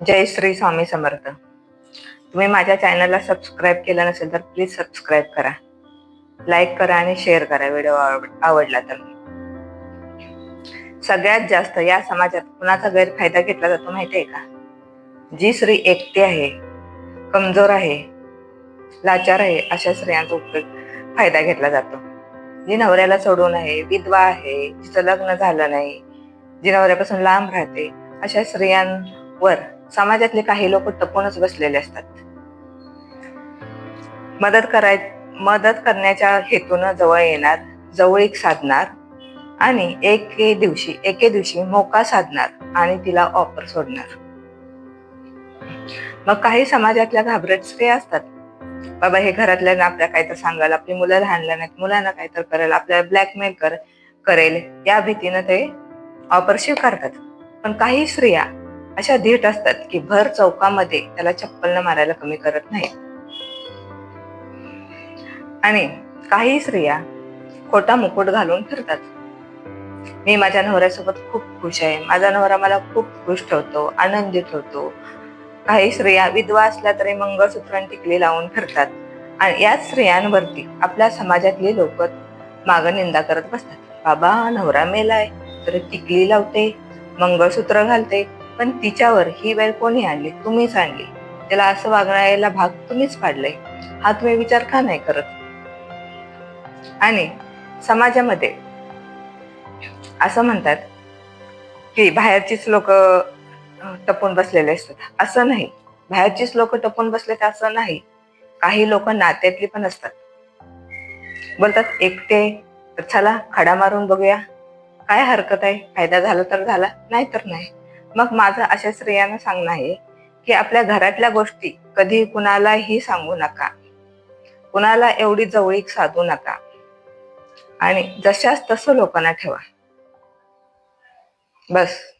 जय श्री स्वामी समर्थ. तुम्ही माझ्या चॅनलला सबस्क्राईब केलं नसेल तर प्लीज सबस्क्राईब करा. लाईक करा आणि शेअर करा. व्हिडिओ आवडला तर. सगळ्यात जास्त या समाजात कुणाचा गैरफायदा घेतला जातो माहिती आहे का? जी स्त्री एकटी आहे कमजोर आहे लाचार आहे अशा स्त्रियांचा उपयोग फायदा घेतला जातो. जी नवऱ्याला सोडून आहे विधवा आहे जिचं लग्न झालं नाही जी नवऱ्यापासून लांब राहते अशा स्त्रियांवर समाजातले काही लोक टपूनच बसलेले असतात. मदत कराय मदत करण्याच्या हेतून जवळ येणार जवळीक साधणार आणि एके दिवशी एके दिवशी मोका साधणार आणि तिला ऑफर सोडणार. मग काही समाजातल्या घाबरट स्त्रिया असतात. बाबा हे घरातल्या आपल्या काहीतर सांगाल आपली मुलं लहानल्या नाहीत मुलांना मुलांना तर करेल आपल्याला ब्लॅकमेल कर करेल. या भीतीनं ते ऑफर स्वीकारतात. पण काही स्त्रिया अशा धीट असतात की भर चौकामध्ये त्याला चप्पल न मारायला कमी करत नाही आणि काही स्त्रिया खोटा मुकुट घालून फिरतात. मी माझ्या नवऱ्यासोबत खूप खुश आहे. माझा नवरा मला खूप खुश ठेवतो आनंदी ठेवतो काही स्त्रिया विधवा असल्या तरी मंगळसूत्र आणि टिकली लावून फिरतात. आणि याच स्त्रियांवरती आपल्या समाजातली लोक माग निंदा करत बसतात. बाबा नवरा मेलाय तर टिकली लावते मंगळसूत्र घालते. पण तिच्यावर ही वेळ कोणी आणली? तुम्हीच आणली. त्याला असं वागण्याला भाग तुम्हीच पाडलाय. हा तुम्ही विचार का नाही करत? आणि समाजामध्ये असं म्हणतात की बाहेरचीच लोक टपून बसलेले असतात. असं नाही. बाहेरचीच लोक टपून बसलेत असं नाही. काही लोक नात्यातली पण असतात. बोलतात एकटे चला खडा मारून बघूया. काय हरकत आहे? फायदा झाला तर झाला नाही तर नाही. मग माझं अशा स्त्रियांना सांगणं आहे की आपल्या घरातल्या गोष्टी कधी कुणालाही सांगू नका. कुणाला एवढी जवळीक साधू नका. आणि जशाच तसं लोकांना ठेवा. बस.